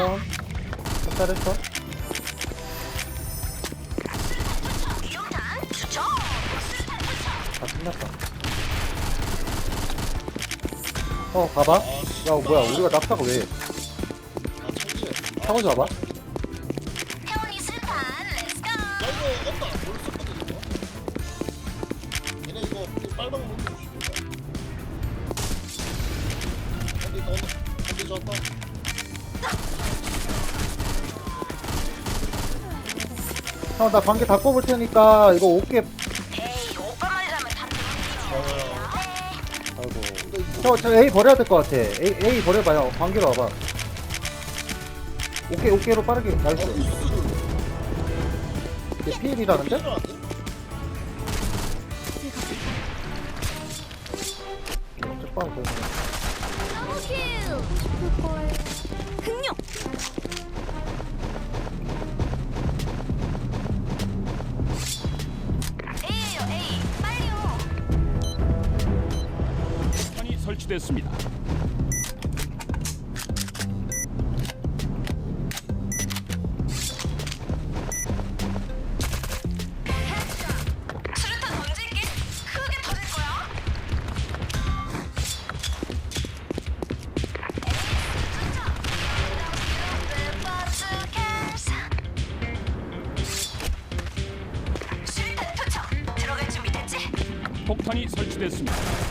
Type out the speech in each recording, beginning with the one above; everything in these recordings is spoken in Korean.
다운. 잘했어. 다 끝났다. 어, 가봐. 야, 뭐야, 우리가 낙사가 왜? 아 천지야 타 형, 나 관계 다 꼽을 테니까, 이거 어깨, 에이 오빠 말이라면 다 아이고. 저, 저 A 버려야 될 것 같아. A, A 버려봐요. 관계로 와봐. 어깨, 어깨로 빠르게. 나이스. 얘 피해이라는데? 쪽방 보이네. 흥룡 폭탄이 설치됐습니다. 수류탄 던질게 크게 터질 거야 수류탄 투척 들어갈 준비 됐지? 폭탄이 설치됐습니다.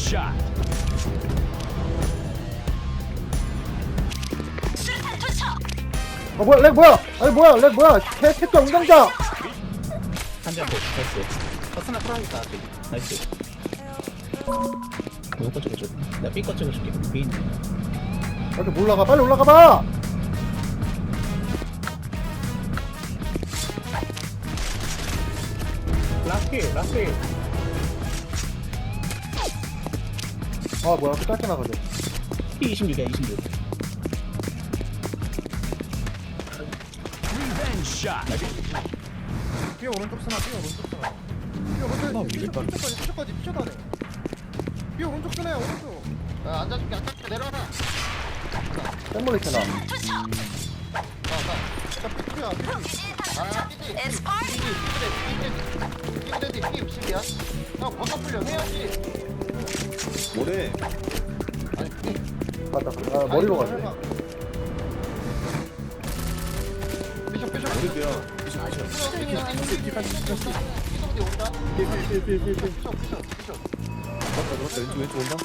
샷. 수류탄 투척 아, 뭐야, 렉 뭐야? 아니, 뭐야, 렉 뭐야? 개, 새끼 엉덩자! 한잔 더, 됐어. 퍼스나 프라이다, 나이스. 이거 거 찍어줘. 나 B 거 찍어줄게. B 있네. 이렇게 올라가, 빨리 올라가 봐! 라필, 라필. 아, 뭐야, 또 짧게 나가네. B 26이야, 26. 리벤지 샷. 삐 오른쪽 쓰나 삐 오른쪽 쓰나 삐 오른쪽 피셔 피셔까지 피셔까지 피셔 다네 삐 오른쪽 쓰네 오른쪽 야 앉아줄게 앉아줄게 내려와라 땡몰리 캐나. 투척 나나 삐삐야 삐삐 아 삐삐 It's party 삐삐 삐삐 삐삐 60이야 형 번호 풀려 해야지 뭐래 아니 삐 맞다. 아, 머리로 가네. 피셔 피셔 머리야 피셔 피셔 피 셔 어디 온다. 삐삐삐삐삐. 피셔 피셔 피셔. 맞다 맞다 왼쪽 왼쪽 온다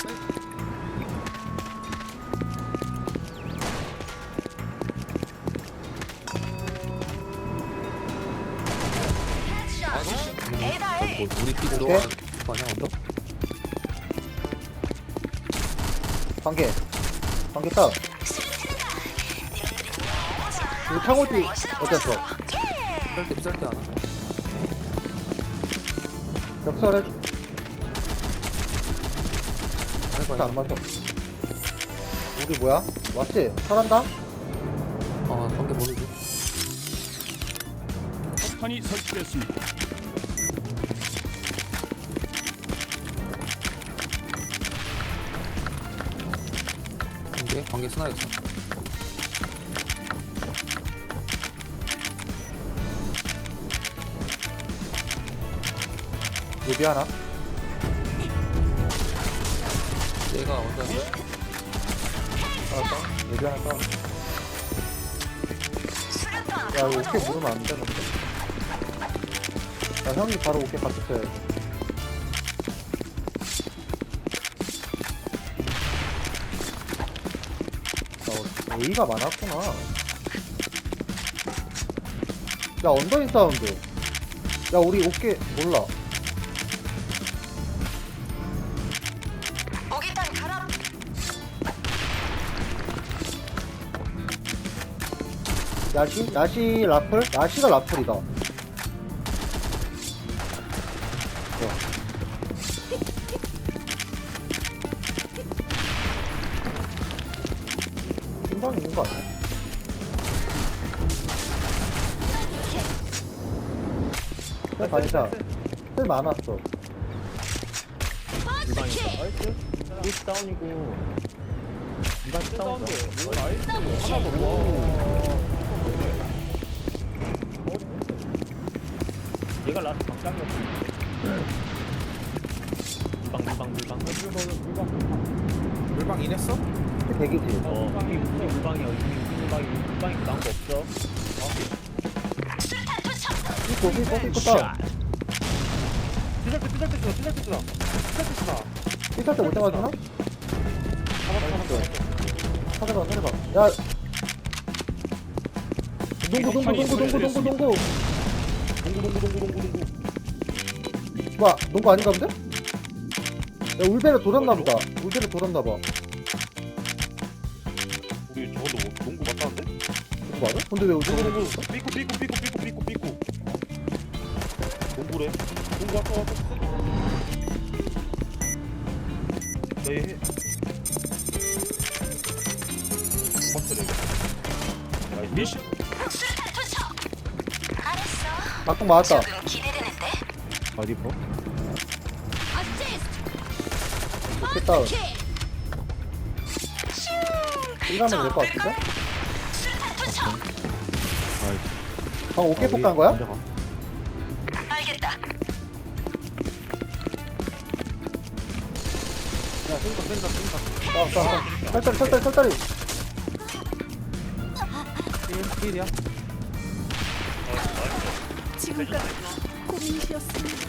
뭐 우리 끼 오케이. 들어가 관계. 관계 따. 이거 창호지 어땠어? 쌀때 쌀때 하나 역설해. 해봐 안 맞아. 우리 뭐야? 왔지? 설한다? 아 관계 모르지 폭탄이 설치됐습니다. 관계 관계 스나였어 예비 하나? 내가 언더 알았어. 예비 하나 따. 수류탄 야, 이거 오케이 모르면 안 되는데. 야, 형이 바로 오케이 같이 쳐야지. A가 많았구나. 야, 언더인 사운드. 야, 우리 오케이 몰라. 오기탄 가라 야시? 야시 라플? 야시가 라플이다. 있는 거 아니야? 셀. 셀 많았어. 나이스. 다운이고. 이반 다운이고. 얘가 라스트 방장이었어. 물방 물방 물방. 물방 인했어? 대기지. 어, 이게 무슨 물방이야? 이게 무슨 물방이 물방이 나온 거 없어. 투척 이거, 이거, 이거 때 쓰나 찢을 때 쓰나 찢을 때 쓰나 삐살 때못 잡아주나? 찾아봐, 찾아봐. 야. 농구, 농구, 농구, 농구, 농구, 농구. 농구, 농구, 농구, 농구, 농구. 뭐야, 농구 아닌가 본데? 야, 울베르 돌았나 보다. 울베르 돌았나 봐. 맞아? 근데 왜 농구 삐꾸 삐꾸 삐꾸 삐꾸 삐꾸 삐꾸 농구래 농구 왔다 왔다 너희 버스래 미션 수류탄 투척 알았어 막공 맞았다. 조금 기대되는데 어디 뭐? 어시스트 됐다. 킥 이러면 될것 같은데? 방금 오케이 폭간 거야? 알겠다 야 생각 생각 싸워, 싸워, 싸워. 살다리, 살다리, 살다리. 필이야 지금까지 고민이었습니다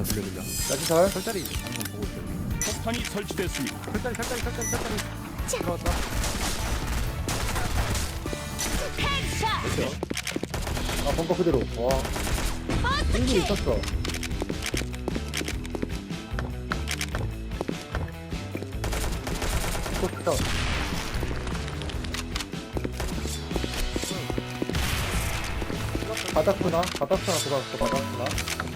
야지 잘. 설자리 폭탄이 설치됐습니다. 설자리 설자리 설자리 설자리 들어왔다 헤드샷 아, 벙커 그대로. 와. 공도 있었어. 또 크다. 바닥구나? 바닥구나 들어왔어, 바닥구나.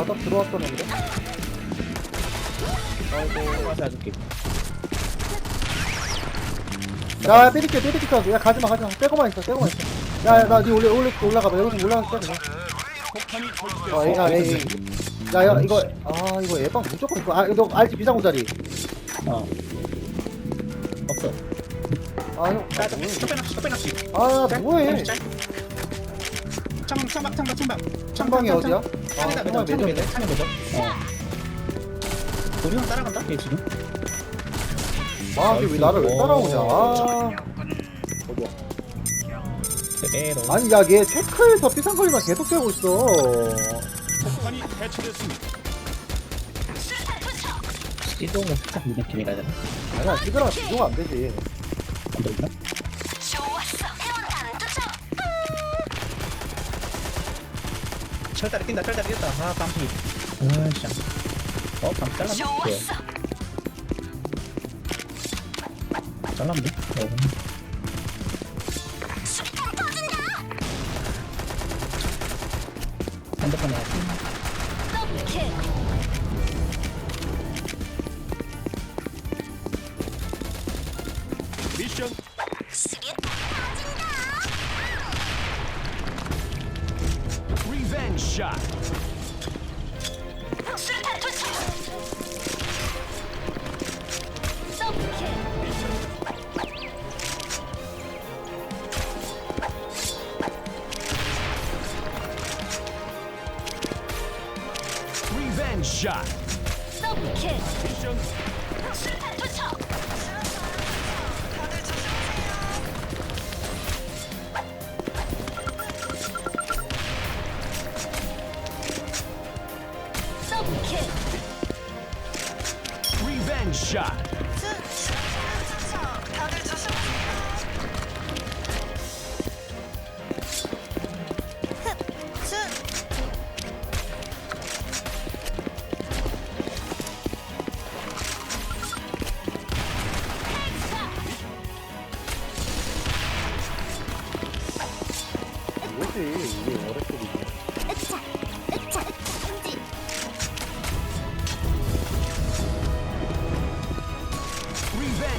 바닥 들어왔던 애인데? 아이고, 맞아 줄게. 야, 삐리게, 삐리게, 야, 가지마, 가지마. 떼고만 있어, 떼고만 있어. 야, 야, 나, 니 올래, 올래, 올라가봐. 여기 좀 올라가서. 폭탄이 어, 야, 설치됐습니다. 에이. 야, 야, 이거, 아, 이거 예방 무조건 있어. 아, 너 알지, 비상구 자리. 어. 없어. 아, 형. 아, 뭐해. 청, 청박, 청박, 청박. 청방이 어디야? 창이다, 매점, 매점. 매점. 창이 매점. 우리만 따라간다, 얘 지금. 아왜 나를 왜 따라오냐? 아. 아니, 야, 얘 태클에서 피상거리만 계속 되고 있어. 폭탄이 해체됐습니다. 시동은 살짝 무느낌이라 되나? 아니야, 시그랑 비교가 안 되지. 안 되나? 철다리 뛴다 철다리 뛴다. 아 감기 으쌰 아, 어 감기 잘라 좋았어. 예. 잘랐네. 어. 핸드폰 나왔지 미션. Revenge shot. Revenge shot. Double kill.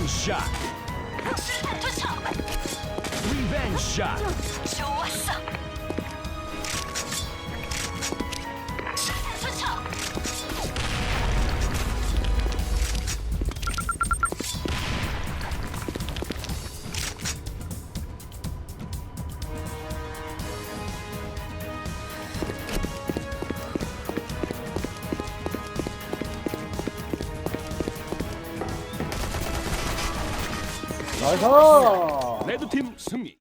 리벤지 샷. 수류탄 투척. 리벤지 샷. 좋았어. 나이스. 레드팀 승리.